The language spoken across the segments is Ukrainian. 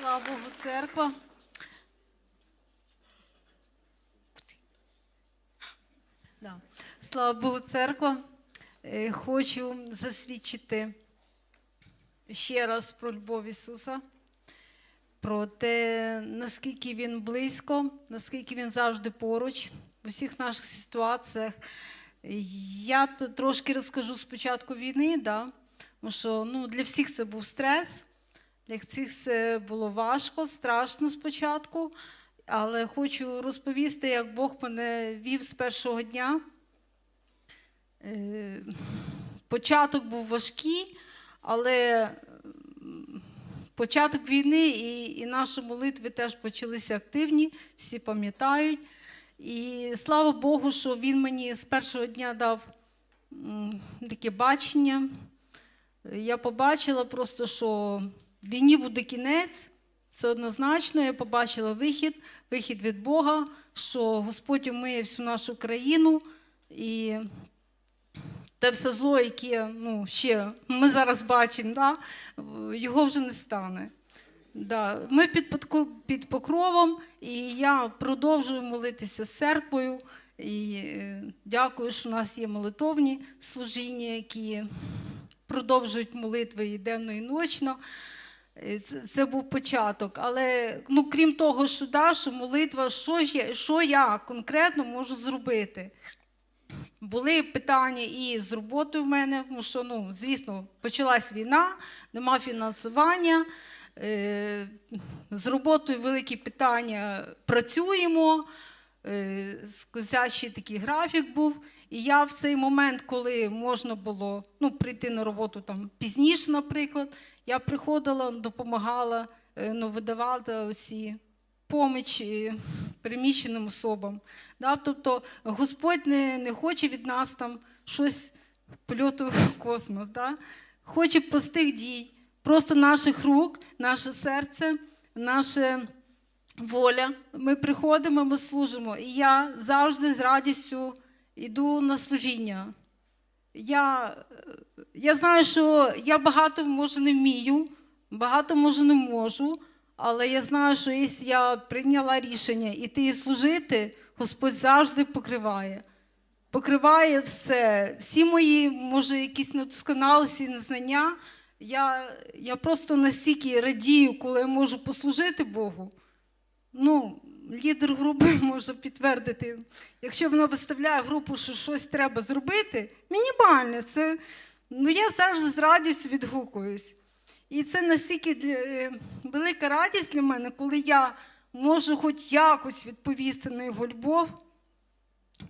Слава Богу, церква. Да. Слава Богу, церква. Е, Хочу засвідчити ще раз про любов Ісуса, про те, наскільки Він близько, наскільки Він завжди поруч в усіх наших ситуаціях. Я трошки розкажу з початку війни, да? тому що ну, для всіх це був стрес, для всіх це було важко, страшно спочатку. Але хочу розповісти, як Бог мене вів з першого дня. Е, Початок був важкий, але початок війни і, і наші молитви теж почалися активні, всі пам'ятають. І слава Богу, що він мені з першого дня дав таке бачення. Я побачила просто, що війні буде кінець. Це однозначно. Я побачила вихід, вихід від Бога, що Господь умиє всю нашу країну. І те все зло, яке ну, ще ми зараз бачимо, да, його вже не стане. Да. Ми під, покровом, і я продовжую молитися з церквою. І е, дякую, що у нас є молитовні служіння, які продовжують молитви і денно, і ночно. Е, Це, це був початок. Але ну, крім того, що, да, що молитва, що, я, що я конкретно можу зробити? Були питання і з роботою в мене, тому що, ну, звісно, почалась війна, нема фінансування. Е, з роботою великі питання працюємо. Е, скользящий такий графік був. І я в цей момент, коли можна було ну, прийти на роботу там пізніше, наприклад, я приходила, допомагала, е, ну, видавала оці помічі переміщеним особам. Да? Тобто Господь не, не хоче від нас там щось польоту в космос. Да? Хоче простих дій, просто наших рук, наше серце, наша воля. Ми приходимо, ми служимо. І я завжди з радістю йду на служіння. Я, я знаю, що я багато може не вмію, багато може не можу, але я знаю, що якщо я прийняла рішення іти і служити, Господь завжди покриває. Покриває все, всі мої, може, якісь недосконалості, незнання. Я, я просто настільки радію, коли я можу послужити Богу. Ну, лідер групи може підтвердити, якщо вона виставляє групу, що щось треба зробити, мінімальне, це ну я завжди з радістю відгукуюсь. І це настільки для, е, велика радість для мене, коли я можу хоч якось відповісти на його любов.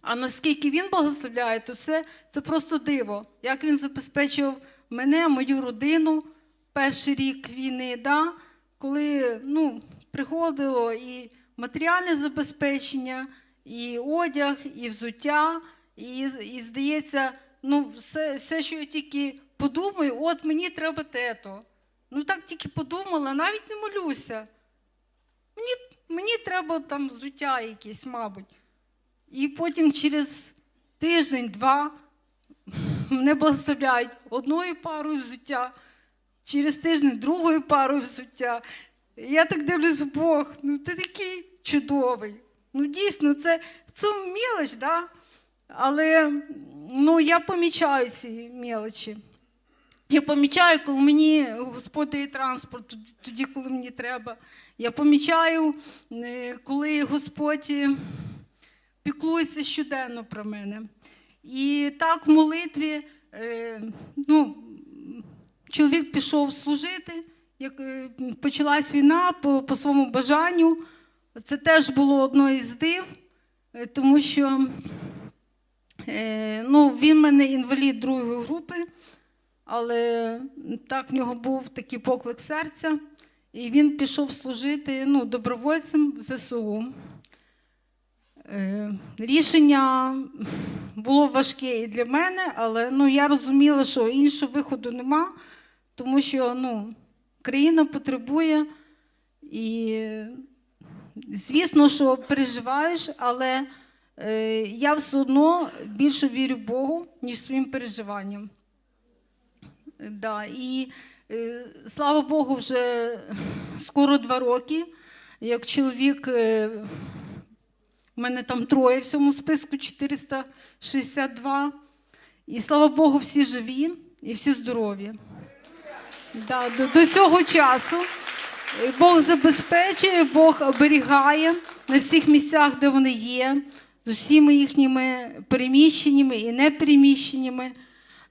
А наскільки він благословляє, то це, це просто диво. Як він забезпечив мене, мою родину перший рік війни, да? коли ну, приходило і матеріальне забезпечення, і одяг, і взуття, і, і здається, ну, все, все, що я тільки подумаю, от мені треба тето. Ну так тільки подумала, навіть не молюся. Мені, мені треба там взуття якесь, мабуть. І потім через тиждень-два мене благословляють одною парою взуття, через тиждень другою парою взуття. Я так дивлюсь, Бог, ну ти такий чудовий. Ну, дійсно, це, це мелоч, да? але ну, я помічаю ці мелочі. Я помічаю, коли мені Господь дає транспорт тоді- тоді, коли мені треба. Я помічаю, е, коли Господь е, піклується щоденно про мене. І так в молитві е, ну, чоловік пішов служити, як е, почалась війна по, по своєму бажанню. Це теж було одно із див, е, тому що е, ну, він мене інвалід другої групи, але так в нього був такий поклик серця, і він пішов служити ну, добровольцем в ЗСУ. Рішення було важке і для мене, але ну, я розуміла, що іншого виходу нема, тому що ну, країна потребує і, звісно, що переживаєш, але е, я все одно більше вірю Богу, ніж своїм переживанням. Да, і Е, Слава Богу, вже скоро два роки. Як чоловік, е, в мене там троє в цьому списку 462. І слава Богу, всі живі і всі здорові. Да, до, до цього часу Бог забезпечує, Бог оберігає на всіх місцях, де вони є, з усіма їхніми переміщеннями і непереміщеннями.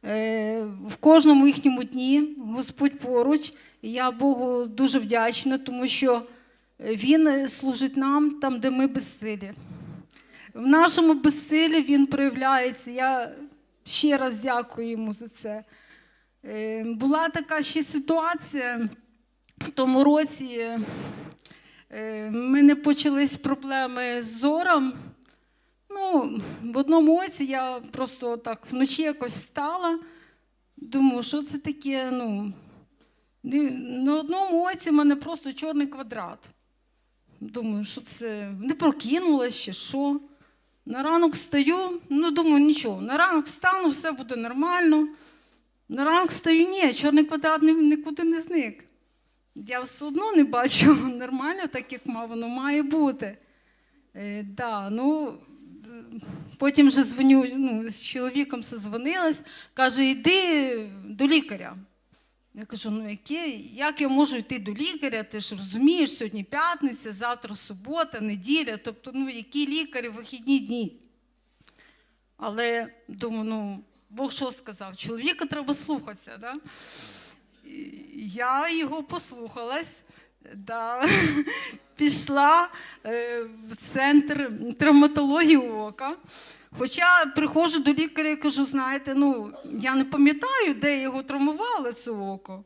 Е, В кожному їхньому дні Господь поруч. І я Богу дуже вдячна, тому що Він служить нам там, де ми безсилі. В нашому безсилі Він проявляється. Я ще раз дякую йому за це. Е, Була така ще ситуація в тому році. е, В мене почались проблеми з зором. Ну, в одному оці я просто так вночі якось встала. Думаю, що це таке? Ну, на одному оці в мене просто чорний квадрат. Думаю, що це не прокинулась чи що. На ранок встаю, ну думаю, нічого. На ранок встану, все буде нормально. На ранок встаю, ні, чорний квадрат нікуди не зник. Я все одно не бачу нормально, так як ма- воно має бути. Е, да, ну, потім вже дзвоню, ну, з чоловіком созвонилась, каже, йди до лікаря. Я кажу, ну яке, як я можу йти до лікаря? Ти ж розумієш, сьогодні п'ятниця, завтра субота, неділя, тобто, ну, які лікарі вихідні дні. Але думаю, ну, Бог що сказав? Чоловіка треба слухатися. Да? Я його послухалась, да. пішла е, в центр травматології ока. Хоча приходжу до лікаря і кажу, знаєте, ну я не пам'ятаю, де його травмували це око.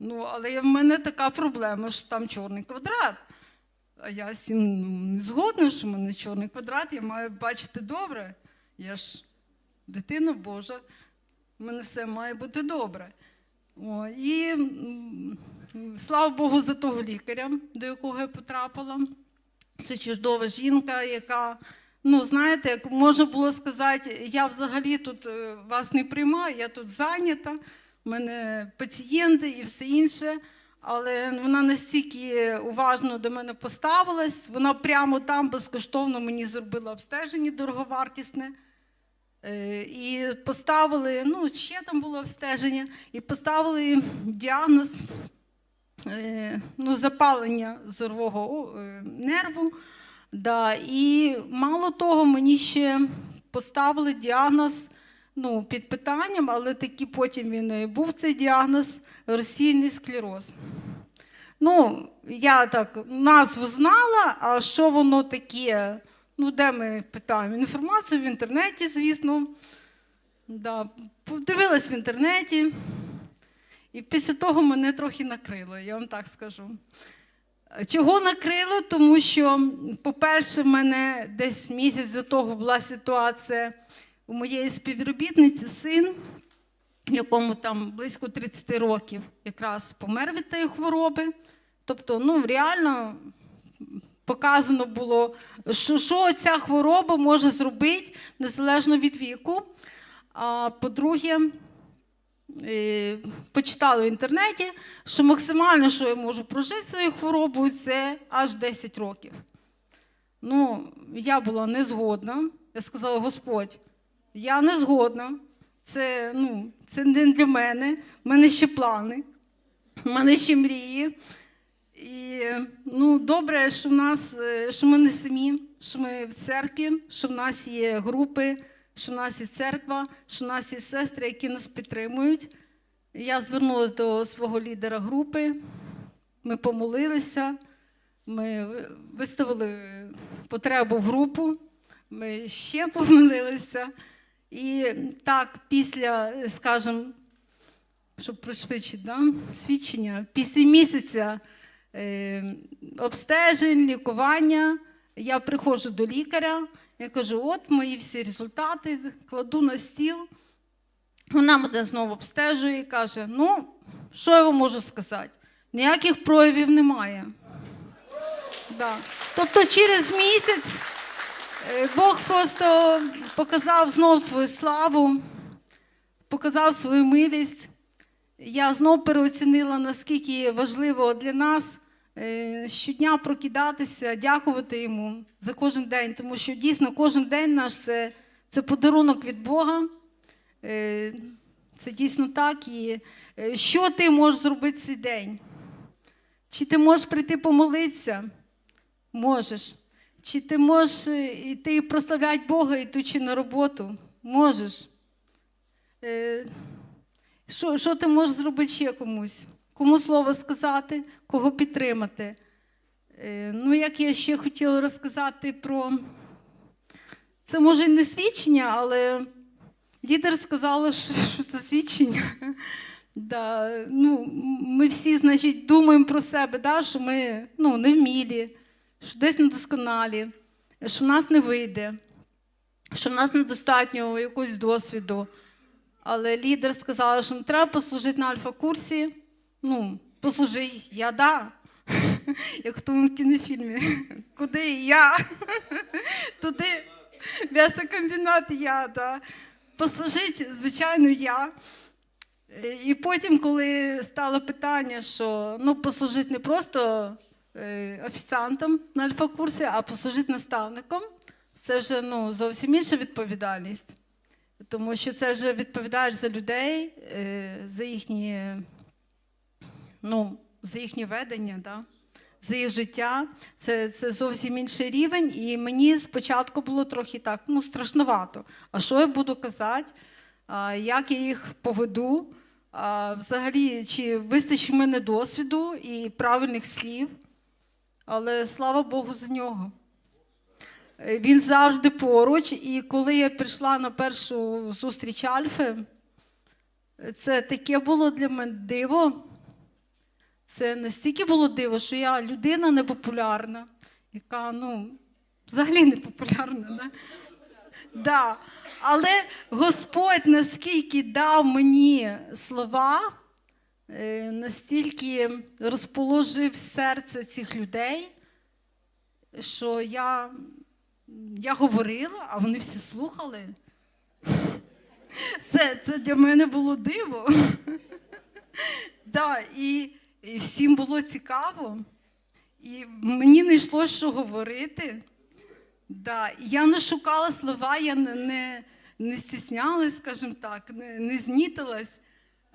Ну, але в мене така проблема, що там чорний квадрат. А я з цим ну, не згодна, що в мене чорний квадрат, я маю бачити добре. Я ж дитина Божа, в мене все має бути добре. О, і слава Богу за того лікаря, до якого я потрапила. Це чудова жінка, яка, ну знаєте, як можна було сказати, я взагалі тут е, вас не приймаю, я тут зайнята, в мене пацієнти і все інше. Але вона настільки уважно до мене поставилась, вона прямо там безкоштовно мені зробила обстеження дороговартісне. Е, І поставили, ну, ще там було обстеження, і поставили діагноз е, ну, запалення зорового е, нерву. Да, і мало того, мені ще поставили діагноз ну, під питанням, але таки потім він був цей діагноз розсійний склероз. Ну, я так назву знала, а що воно таке? Ну, де ми питаємо? Інформацію в інтернеті, звісно. Да. Подивилась в інтернеті. І після того мене трохи накрило, я вам так скажу. Чого накрило? Тому що, по-перше, в мене десь місяць до того була ситуація у моєї співробітниці, син, якому там близько 30 років якраз помер від тієї хвороби. Тобто, ну, реально показано було, що, що ця хвороба може зробити незалежно від віку. А по-друге, е, почитала в інтернеті, що максимально, що я можу прожити своєю хворобою, це аж 10 років. Ну, я була не згодна. Я сказала, Господь, я не згодна. Це, ну, це не для мене. У мене ще плани, в мене ще мрії. І ну, добре, що в нас, е, що ми не самі, що ми в церкві, що в нас є групи, що в нас є церква, що в нас є сестри, які нас підтримують. Я звернулася до свого лідера групи, ми помолилися, ми виставили потребу в групу, ми ще помолилися. І так, після, скажімо, щоб пришвидшити да? свідчення, після місяця обстежень, лікування, я приходжу до лікаря, я кажу, от мої всі результати, кладу на стіл. Вона мене знову обстежує і каже: ну, що я вам можу сказати? Ніяких проявів немає. Да. Тобто через місяць е, Бог просто показав знову свою славу, показав свою милість. Я знов переоцінила, наскільки важливо для нас е, щодня прокидатися, дякувати йому за кожен день, тому що дійсно кожен день наш це, це подарунок від Бога. Е, Це дійсно так. І е, що ти можеш зробити цей день? Чи ти можеш прийти помолитися? Можеш. Чи ти можеш йти прославляти Бога, йдучи на роботу? Можеш. Що, що ти можеш зробити ще комусь? Кому слово сказати, кого підтримати? Е, Ну, як я ще хотіла розказати про. Це може не свідчення, але лідер сказала, що, це свідчення. Да, ну, ми всі, значить, думаємо про себе, да, що ми ну, невмілі, що десь недосконалі, що в нас не вийде, що в нас недостатньо якогось досвіду. Але лідер сказала, що не треба послужити на альфа-курсі. Ну, послужи, я да. Як в тому кінофільмі. Куди я? Туди. М'ясокомбінат я, да. Послужить, звичайно, я. І потім, коли стало питання, що ну, послужити не просто е, офіціантом на альфа-курсі, а послужити наставником, це вже ну, зовсім інша відповідальність. Тому що це вже відповідаєш за людей, е, за їхні, ну, за їхнє ведення, да? за їх життя. Це, це зовсім інший рівень. І мені спочатку було трохи так, ну, страшновато. А що я буду казати? Як я їх поведу? Взагалі, чи вистачить в мене досвіду і правильних слів? Але слава Богу за нього. Е, Він завжди поруч. І коли я прийшла на першу зустріч Альфи, це таке було для мене диво. Це настільки було диво, що я людина непопулярна, яка ну, взагалі не популярна. Да? Да. Але Господь наскільки дав мені слова, е, настільки розположив серце цих людей, що я, я говорила, а вони всі слухали. Це, це для мене було диво. Да, і, і всім було цікаво. І мені не йшло, що говорити. Да, я не шукала слова, я не, не, не стіснялась, скажімо так, не, не знітилась.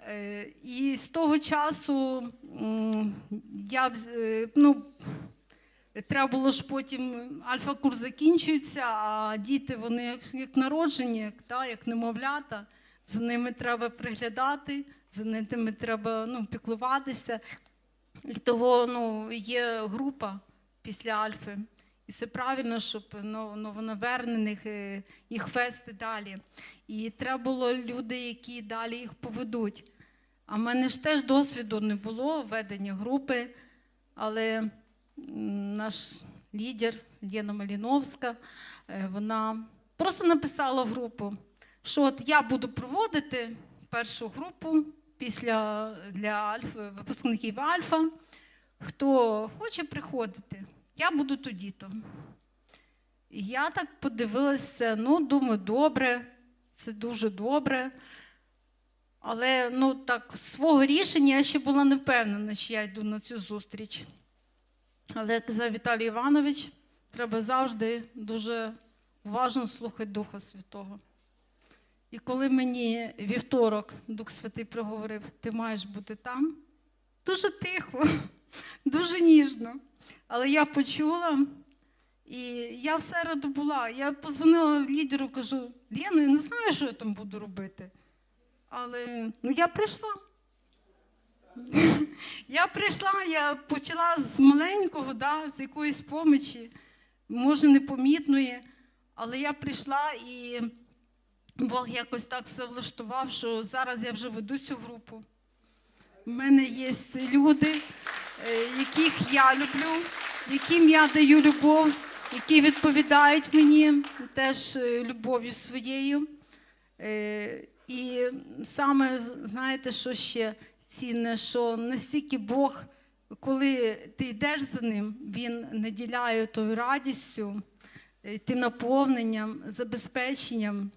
Е, і з того часу я е, ну, треба було ж потім альфа-курс закінчується, а діти вони як, народжені, як, та, як немовлята. За ними треба приглядати, за ними треба ну, піклуватися. І того ну, є група після Альфи. І це правильно, щоб ну, новонавернених е, їх вести далі. І треба було люди, які далі їх поведуть. А в мене ж теж досвіду не було ведення групи, але наш лідер Лєна Маліновська, е, вона просто написала в групу, що от я буду проводити першу групу після для Альфа, випускників Альфа. Хто хоче приходити, я буду тоді-то. І я так подивилася, ну, думаю, добре, це дуже добре. Але ну, так, свого рішення я ще була не впевнена, що я йду на цю зустріч. Але як казав Віталій Іванович, треба завжди дуже уважно слухати Духа Святого. І коли мені вівторок Дух Святий проговорив, ти маєш бути там, дуже тихо, дуже ніжно. Але я почула, і я в середу була. Я позвонила лідеру, кажу: Лєна, я не знаю, що я там буду робити. Але ну, я прийшла. Я прийшла, я почала з маленького, да, з якоїсь помочі, може, непомітної, але я прийшла і Бог якось так все влаштував, що зараз я вже веду цю групу. У мене є люди, е, яких я люблю, яким я даю любов, які відповідають мені теж е, любов'ю своєю. Е, І саме, знаєте, що ще цінне, що настільки Бог, коли ти йдеш за ним, Він наділяє тою радістю, е, тим наповненням, забезпеченням.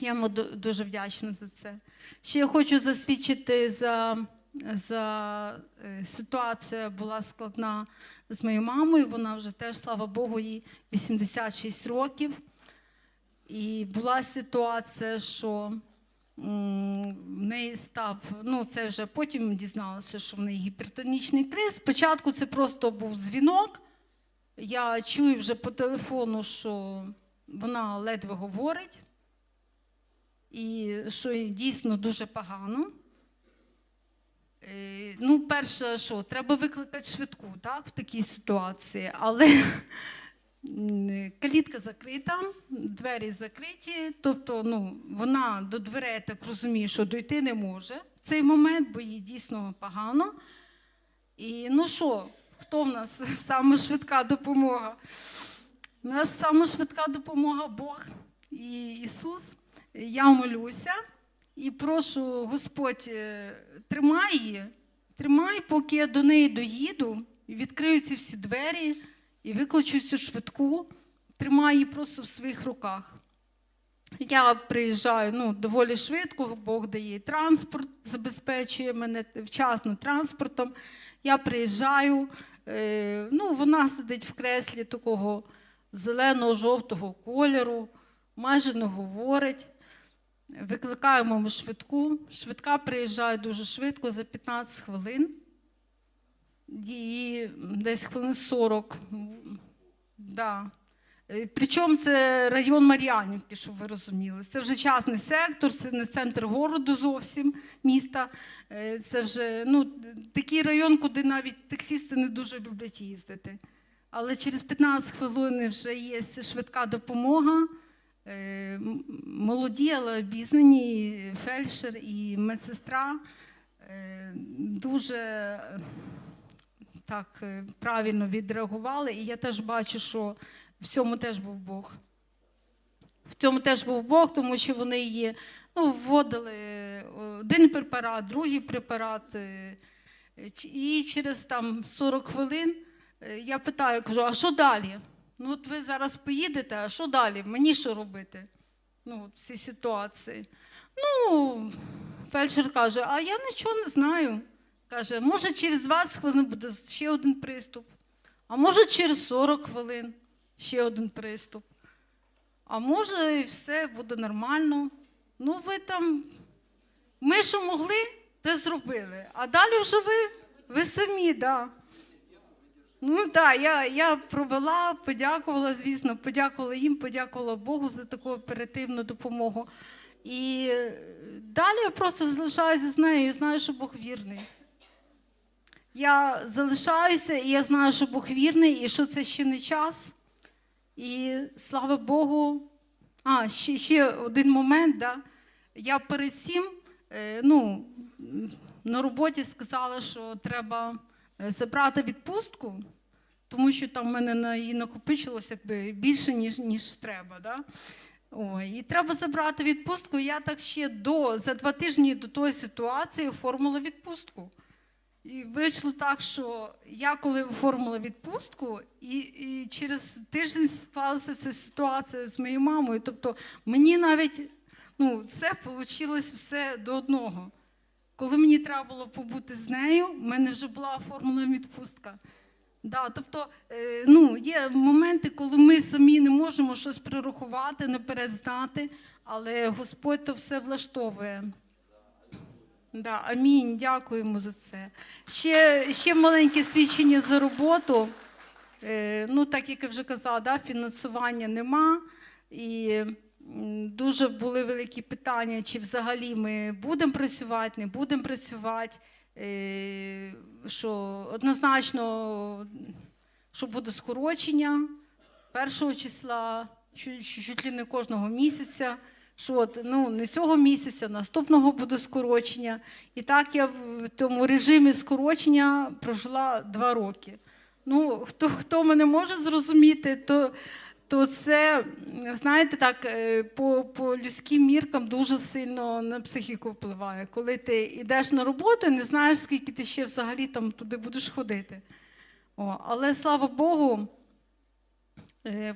Я йому дуже вдячна за це. Ще я хочу засвідчити за, за е, ситуація була складна з моєю мамою. Вона вже теж, слава Богу, їй 86 років. І була ситуація, що в неї став, ну це вже потім дізналася, що в неї гіпертонічний криз. Спочатку це просто був дзвінок. Я чую вже по телефону, що вона ледве говорить, і що дійсно дуже погано. Е, Ну, перше, що треба викликати швидку так, в такій ситуації, але калітка закрита, двері закриті, тобто ну, вона до дверей, так розумію, що дойти не може в цей момент, бо їй дійсно погано. І ну що, хто в нас саме швидка допомога? У нас саме швидка допомога Бог і Ісус. Я молюся і прошу, Господь, е, тримай її, тримай, поки я до неї доїду, відкрию ці всі двері і викличу цю швидку, тримай її просто в своїх руках. Я приїжджаю ну, доволі швидко, Бог дає транспорт, забезпечує мене вчасно транспортом. Я приїжджаю, е, ну, вона сидить в креслі такого зелено-жовтого кольору, майже не говорить. Викликаємо ми швидку. Швидка приїжджає дуже швидко за 15 хвилин. Її десь хвилин 40. Да. Е, Причому це район Мар'янівки, щоб ви розуміли. Це вже частний сектор, це не центр городу зовсім міста. Е, Це вже ну, такий район, куди навіть таксісти не дуже люблять їздити. Але через 15 хвилин вже є швидка допомога. Е, Молоді, але обізнані фельдшер і медсестра дуже так е, правильно відреагували. І я теж бачу, що в цьому теж був Бог. В цьому теж був Бог, тому що вони її ну, вводили е, один препарат, другий препарат. е, І через там 40 хвилин я питаю, кажу, а що далі? Ну, от ви зараз поїдете, а що далі? Мені що робити? Ну, цій ситуації. Ну, фельдшер каже, а я нічого не знаю. Каже, може, через 20 хвилин буде ще один приступ, а може через 40 хвилин ще один приступ. А може, і все буде нормально. Ну, ви там, ми що могли, те зробили. А далі вже ви, ви самі, да. Ну так, я, я провела, подякувала, звісно, подякувала їм, подякувала Богу за таку оперативну допомогу. І е, далі я просто залишаюся з нею знаю, що Бог вірний. Я залишаюся, і я знаю, що Бог вірний, і що це ще не час. І слава Богу. А, ще, ще один момент. Да? Я перед цим е, ну, на роботі сказала, що треба е, забрати відпустку, тому що там в мене на її накопичилося якби, більше, ніж, ніж треба. Да? Ой, і треба забрати відпустку. Я так ще до, за два тижні до тої ситуації оформила відпустку. І вийшло так, що я коли оформила відпустку, і, і через тиждень склалася ця ситуація з моєю мамою. Тобто мені навіть ну, це вийшло все до одного. Коли мені треба було побути з нею, в мене вже була оформлена відпустка. Да, тобто, е, ну, є моменти, коли ми самі не можемо щось прорахувати, наперед знати, але Господь то все влаштовує. Да, амінь, дякуємо за це. Ще, ще маленьке свідчення за роботу. Е, ну, так як я вже казала, да, фінансування нема. І дуже були великі питання, чи взагалі ми будемо працювати, не будемо працювати. Е, що однозначно, що буде скорочення першого числа, чуть, чуть ли не кожного місяця. Що от, ну, не цього місяця, наступного буде скорочення. І так я в тому режимі скорочення прожила два роки. Ну, хто, хто мене може зрозуміти, то, то це, знаєте, так, е, по, по людським міркам дуже сильно на психіку впливає. Коли ти йдеш на роботу не знаєш, скільки ти ще взагалі там туди будеш ходити. О, але слава Богу,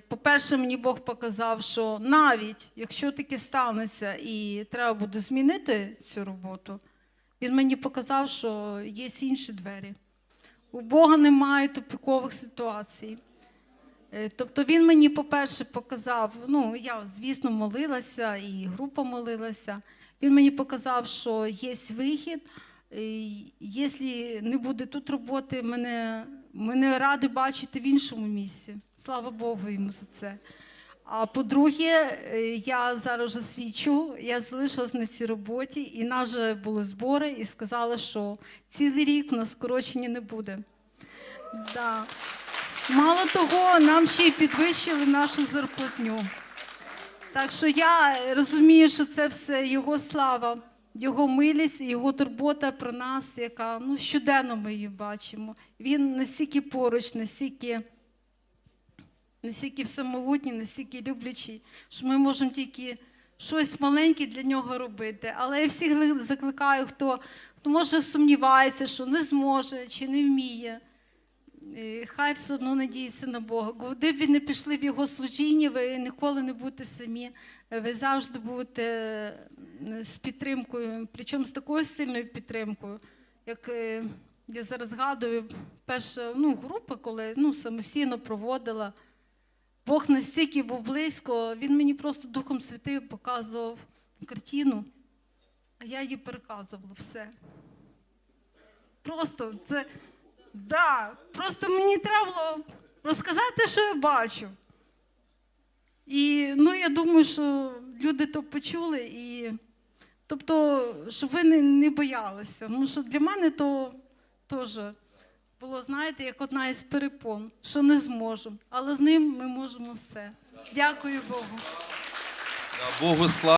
По-перше, мені Бог показав, що навіть якщо таке станеться і треба буде змінити цю роботу, він мені показав, що є інші двері. У Бога немає тупікових ситуацій. Е, Тобто він мені, по-перше, показав, ну, я, звісно, молилася, і група молилася. Він мені показав, що є вихід. Якщо не буде тут роботи, мене, мене раді бачити в іншому місці. Слава Богу йому за це. А по-друге, е, я зараз вже свідчу, я залишилась на цій роботі, і нас же були збори, і сказали, що цілий рік у нас не буде. Да. Мало того, нам ще й підвищили нашу зарплатню. Так що я розумію, що це все його слава, його милість, його турбота про нас, яка ну, щоденно ми її бачимо. Він настільки поруч, настільки, настільки всемогутній, настільки люблячий, що ми можемо тільки щось маленьке для нього робити. Але я всіх закликаю, хто, хто може сумнівається, що не зможе чи не вміє. Хай все одно надіється на Бога. Куди б ви не пішли в його служіння, ви ніколи не будете самі. Ви завжди будете з підтримкою, причому з такою сильною підтримкою, як е, я зараз згадую, перша ну, група, коли ну, самостійно проводила. Бог настільки був близько, він мені просто Духом Святим показував картину, а я їй переказувала все. Просто це. Да, просто мені треба було розказати, що я бачу. І ну, я думаю, що люди то почули, і тобто, щоб ви не, не боялися. Тому що для мене то теж було, знаєте, як одна із перепон, що не зможемо. Але з ним ми можемо все. Дякую Богу. Богу слава.